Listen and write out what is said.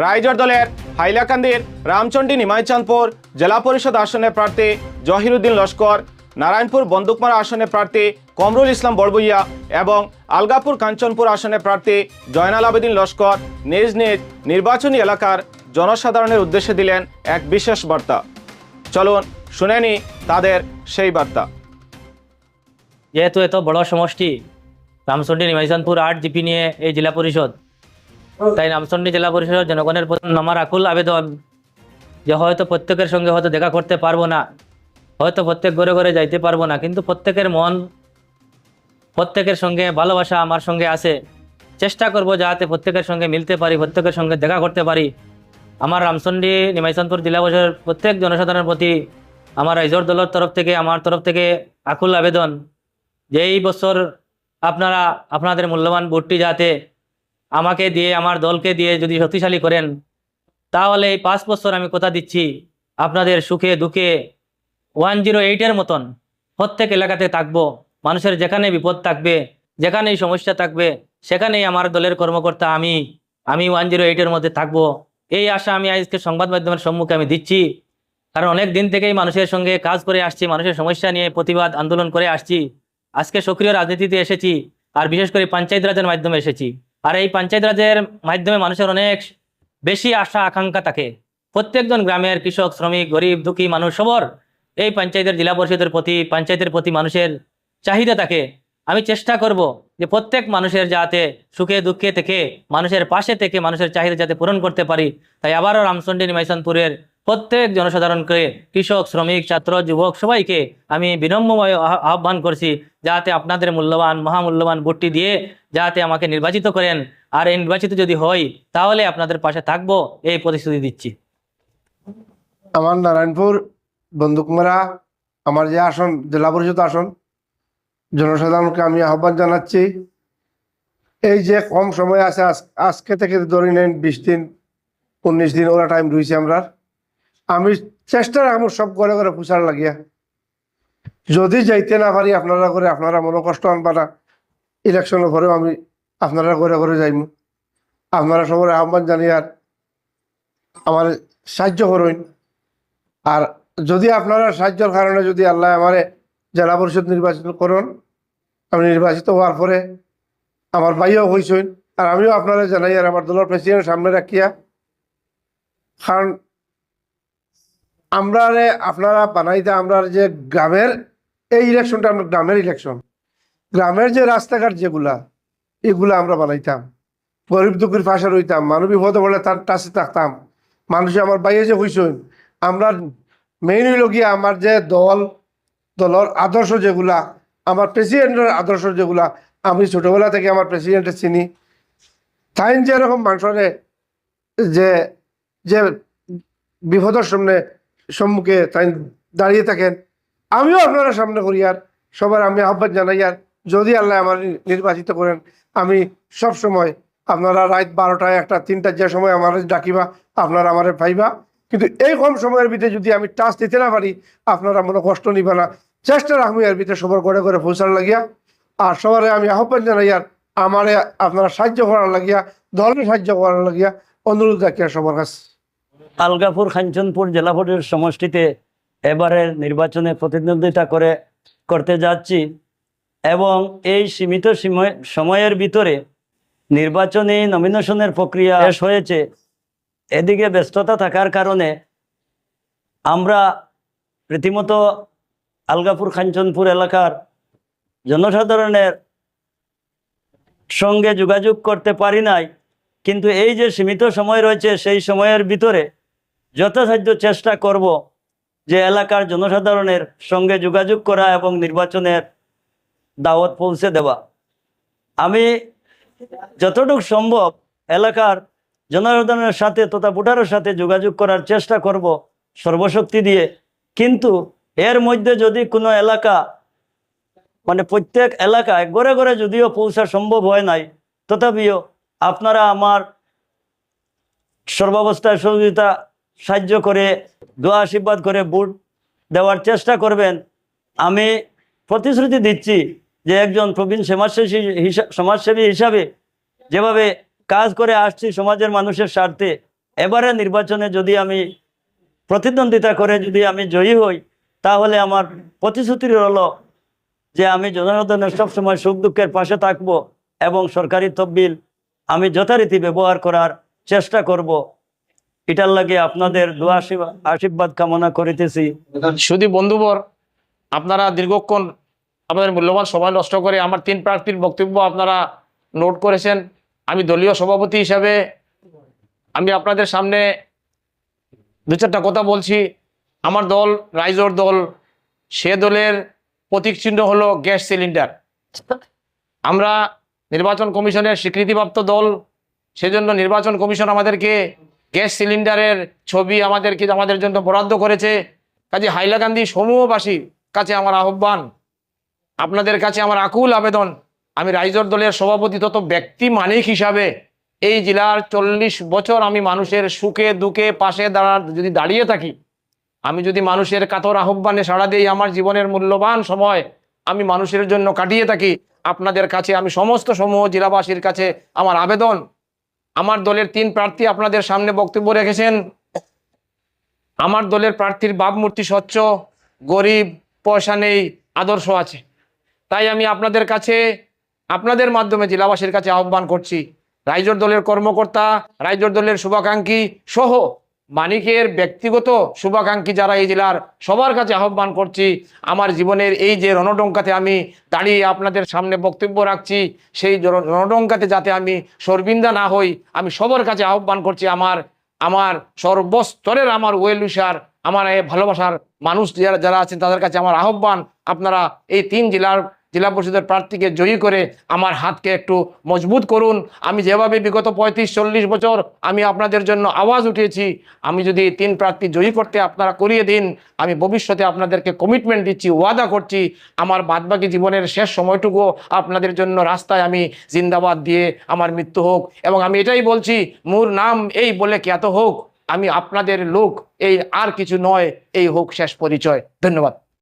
রাইজর দলের হাইলাকান্দির রামচন্ডী নিমাইচাঁদপুর জেলা পরিষদ আসনের প্রার্থী জহিরুদ্দিন লস্কর, নারায়ণপুর বন্দুকমারা আসনের প্রার্থী কমরুল ইসলাম বড়বইয়া এবং আলগাপুর কাঞ্চনপুর আসনের প্রার্থী জয়নাল আবেদিন লস্কর নিজ নিজ নির্বাচনী এলাকার জনসাধারণের উদ্দেশ্যে দিলেন এক বিশেষ বার্তা। চলুন শুনে নি তাদের সেই বার্তা। যেহেতু এত বড় সমষ্টি, রামচন্ডী নিমাইচানপুর আট জিপি নিয়ে এই জেলা পরিষদ তাই রামচন্ডী জেলা পরিষদের জনগণের আমার আকুল আবেদন যে হয়তো প্রত্যেকের সঙ্গে হয়তো দেখা করতে পারব না, হয়তো প্রত্যেক ঘরে ঘরে যাইতে পারব না, কিন্তু প্রত্যেকের মন, প্রত্যেকের সঙ্গে ভালোবাসা আমার সঙ্গে আছে। চেষ্টা করব যাতে প্রত্যেকের সঙ্গে মিলতে পারি, প্রত্যেকের সঙ্গে দেখা করতে পারি। আমার রামচন্ডী নিমাইচানপুর জেলা পরিষদের প্রত্যেক জনসাধারণের প্রতি আমার রাইজর দলের তরফ থেকে, আমার তরফ থেকে আকুল আবেদন যে এই বছর আপনারা, আপনাদের মূল্যবান ভোটটি যাতে আমাকে দিয়ে, আমার দলকে দিয়ে যদি শক্তিশালী করেন, তাহলে এই পাঁচ বছর আমি কথা দিচ্ছি আপনাদের সুখে দুঃখে। ওয়ান জিরো এইটের মতন প্রত্যেক এলাকাতে থাকব, মানুষের যেখানে বিপদ থাকবে, যেখানেই সমস্যা থাকবে, সেখানেই আমার দলের কর্মকর্তা আমি আমি ওয়ান জিরো এইটের মধ্যে থাকব। এই আশা আমি আজকে সংবাদ মাধ্যমের সম্মুখে আমি দিচ্ছি। কারণ অনেক দিন থেকেই মানুষের সঙ্গে কাজ করে আসছি, মানুষের সমস্যা নিয়ে প্রতিবাদ, আন্দোলন করে আসছি। আজকে সক্রিয় রাজনীতিতে এসেছি, আর বিশেষ করে পঞ্চায়েত রাজের মাধ্যমে এসেছি। আর এই পঞ্চায়েত রাজের মাধ্যমে মানুষের অনেক বেশি আশা, আকাঙ্ক্ষা থাকে। প্রত্যেকজন গ্রামের কৃষক, শ্রমিক, গরিব, দুঃখী মানুষ সবর এই পঞ্চায়েতের জেলা পরিষদের প্রতি, পঞ্চায়েতের প্রতি মানুষের চাহিদা থাকে। আমি চেষ্টা করব যে প্রত্যেক মানুষের যাতে সুখে, দুঃখে থেকে, মানুষের পাশে থেকে মানুষের চাহিদা যাতে পূরণ করতে পারি। তাই আবারও রামচন্ডী নিমাইসানপুরের প্রত্যেক জনসাধারণকে, কৃষক, শ্রমিক, ছাত্র, যুবক, সবাইকে আমি বিনম্রময় আহ্বান করছি যাতে আপনাদের মূল্যবান, মহামূল্যবান ভোটটি দিয়ে যাতে আমাকে নির্বাচিত করেন। আর এই নির্বাচিত যদি হই তাহলে আপনাদের পাশে থাকব, এই প্রতিশ্রুতি দিচ্ছি। আমার নারায়ণপুর, বন্দুকমারা, আমার যে আসন, জেলা পরিষদ আসন, জনসাধারণকে আমি আহ্বান জানাচ্ছি, এই যে কম সময় আছে, আজ- আজকে থেকে ধরে নেন বিশ দিন, উনিশ দিন ওরা টাইম রয়েছে আমরা। আমি চেষ্টা রাখব সব করে করে পুষার লাগিয়া। যদি যাইতে না পারি আপনারা করে আপনারা মনে কষ্ট আনবা না। ইলেকশনের পরেও আমি আপনারা করে করে যাইম। আপনারা সবার আহ্বান জানি আর আমার সাহায্য করুন। আর যদি আপনারা সাহায্যের কারণে যদি আল্লাহ আমারে জেলা পরিষদ নির্বাচন করুন, আমি নির্বাচিত হওয়ার পরে আমার ভাইও হয়েছেন আর আমিও আপনারা জানাই আর আমার দলের প্রেসিডেন্ট সামনে রাখিয়া। কারণ আমরা আপনারা বানাইতে আমরা যে গ্রামের, এই ইলেকশনটা আমরা গ্রামের ইলেকশন গ্রামের যে রাস্তাঘাট যেগুলা, এগুলা আমরা বানাইতাম। গরিব দুঃখীর পাশে রইতাম মানুষ বিপদে বলে তার কাছে থাকতাম। মানুষে আমার বাইরে যে হইছেন আমরা মেইন হইল গিয়া আমার যে দল, দলের আদর্শ যেগুলা, আমার প্রেসিডেন্টের আদর্শ যেগুলা, আমি ছোটবেলা থেকে আমার প্রেসিডেন্টের চিনি। তাই যেরকম মানুষের যে যে বিপদের সামনে সম্মুখে তাই দাঁড়িয়ে থাকেন। আমিও আপনারা সামনে করি আর সবার আমি আহ্বান জানাই আর যদি আল্লাহ আমার নির্বাচিত করেন, আমি সব সময় আপনারা রাত বারোটায় একটা, তিনটার যে সময় আমার ডাকিবা, আপনারা আমার পাইবা। কিন্তু এই কম সময়ের ভিতরে যদি আমি টাচ দিতে না পারি, আপনারা মনে কষ্ট নিবা না। চেষ্টা রাখব এর ভিতরে সবার করে করে পৌঁছার লাগিয়া। আর সবার আমি আহ্বান জানাই আর আমারে আপনারা সাহায্য করার লাগিয়া দলের সাহায্য করার লাগিয়া অনুরোধ রাখি আর সবার কাছে। আলগাপুর খাঞ্চনপুর জেলা বোর্ডের সমষ্টিতে এবারের নির্বাচনে প্রতিদ্বন্দ্বিতা করে, করতে যাচ্ছি এবং এই সীমিত সময়- সময়ের ভিতরে নির্বাচনী নমিনেশনের প্রক্রিয়া শেষ হয়েছে। এদিকে ব্যস্ততা থাকার কারণে আমরা রীতিমতো আলগাপুর খাঞ্চনপুর এলাকার জনসাধারণের সঙ্গে যোগাযোগ করতে পারি নাই, কিন্তু এই যে সীমিত সময় রয়েছে, সেই সময়ের ভিতরে যথাসাধ্য চেষ্টা করব যে এলাকার জনসাধারণের সঙ্গে যোগাযোগ করা এবং নির্বাচনের দাওয়াত পৌঁছে দেওয়া। আমি যতটুকু সম্ভব এলাকার জনসাধারণের সাথে তথা ভোটারের সাথে যোগাযোগ করার চেষ্টা করব সর্বশক্তি দিয়ে। কিন্তু এর মধ্যে যদি কোনো এলাকা মানে প্রত্যেক এলাকায় গড়ে গড়ে যদিও পৌঁছা সম্ভব হয় নাই, তথাপিও আপনারা আমার সর্বাবস্থায় সহযোগিতা সাহায্য করে, দোয়া আশীর্বাদ করে ভোট দেওয়ার চেষ্টা করবেন। আমি প্রতিশ্রুতি দিচ্ছি যে একজন প্রবীণ সমাজসেবী সমাজসেবী হিসাবে যেভাবে কাজ করে আসছি সমাজের মানুষের স্বার্থে, এবারে নির্বাচনে যদি আমি প্রতিদ্বন্দ্বিতা করে যদি আমি জয়ী হই, তাহলে আমার প্রতিশ্রুতি হলো যে আমি জনসাধারণের সবসময় সুখ দুঃখের পাশে থাকব এবং সরকারি তহবিল আমি যথারীতি ব্যবহার করার চেষ্টা করব। এটার লাগে আপনাদের আশীর্বাদ কামনা করিতেছি। শুধু বন্ধুবর, আপনারা দীর্ঘক্ষণ আপনাদের মূল্যবান সময় নষ্ট করে আমার তিন প্রার্থীর বক্তব্য আপনারা নোট করেছেন। আমি দলীয় সভাপতি হিসাবে আমি আপনাদের সামনে দু চারটা কথা বলছি। আমার দল, রাইজোর দল, সে দলের প্রতীক চিহ্ন হলো গ্যাস সিলিন্ডার। আমরা নির্বাচন কমিশনের স্বীকৃতিপ্রাপ্ত দল, সেজন্য নির্বাচন কমিশন আমাদেরকে গ্যাস সিলিন্ডারের ছবি আমাদেরকে, আমাদের জন্য বরাদ্দ করেছে। কাজে হাইলাকান্দি সমূহবাসী কাছে আমার আহ্বান। আপনাদের কাছে আমার আকুল আবেদন। আমি রাইজর দলের সভাপতি তত ব্যক্তি মালিক হিসাবে এই জেলার চল্লিশ বছর আমি মানুষের সুখে, দুঃখে পাশে দাঁড়া, যদি দাঁড়িয়ে থাকি, আমি যদি মানুষের কাতর আহ্বানে সাড়া দিই আমার জীবনের মূল্যবান সময়, আমি মানুষের জন্য কাটিয়ে থাকি, আপনাদের কাছে আমি সমস্ত সমূহ জেলাবাসীর কাছে আমার আবেদন। আমার দলের তিন প্রার্থী আপনাদের সামনে বক্তব্য রেখেছেন। আমার দলের প্রার্থীর ভাবমূর্তি স্বচ্ছ, গরিব, পয়সা নেই, আদর্শ আছে। তাই আমি আপনাদের কাছে, আপনাদের মাধ্যমে জেলাবাসীর কাছে আহ্বান করছি, রাইজর দলের কর্মকর্তা, রাইজর দলের শুভাকাঙ্ক্ষী সহ মানিকের ব্যক্তিগত শুভাকাঙ্ক্ষী যারা এই জেলার সবার কাছে আহ্বান করছি, আমার জীবনের এই যে রণডঙ্কাতে আমি দাঁড়িয়ে আপনাদের সামনে বক্তব্য রাখছি, সেই রণডঙ্কাতে যাতে আমি সর্বিন্দা না হই, আমি সবার কাছে আহ্বান করছি আমার আমার সর্বস্তরের আমার ওয়েল উইশার আমার এই ভালোবাসার মানুষ যারা যারা আছেন তাদের কাছে আমার আহ্বান, আপনারা এই তিন জেলার জেলা পরিষদের প্রার্থীকে জয়ী করে আমার হাতকে একটু মজবুত করুন। আমি যেভাবে বিগত পঁয়ত্রিশ, চল্লিশ বছর আমি আপনাদের জন্য আওয়াজ উঠিয়েছি, আমি যদি তিন প্রার্থী জয়ী করতে আপনারা করিয়ে দিন, আমি ভবিষ্যতে আপনাদেরকে কমিটমেন্ট দিচ্ছি, ওয়াদা করছি। আমার বাদবাকি জীবনের শেষ সময়টুকু আপনাদের জন্য রাস্তায় আমি জিন্দাবাদ দিয়ে আমার মৃত্যু হোক। এবং আমি এটাই বলছি, মোর নাম এই বলে খ্যাত হোক, আমি আপনাদের লোক, এই আর কিছু নয়, এই হোক শেষ পরিচয়। ধন্যবাদ।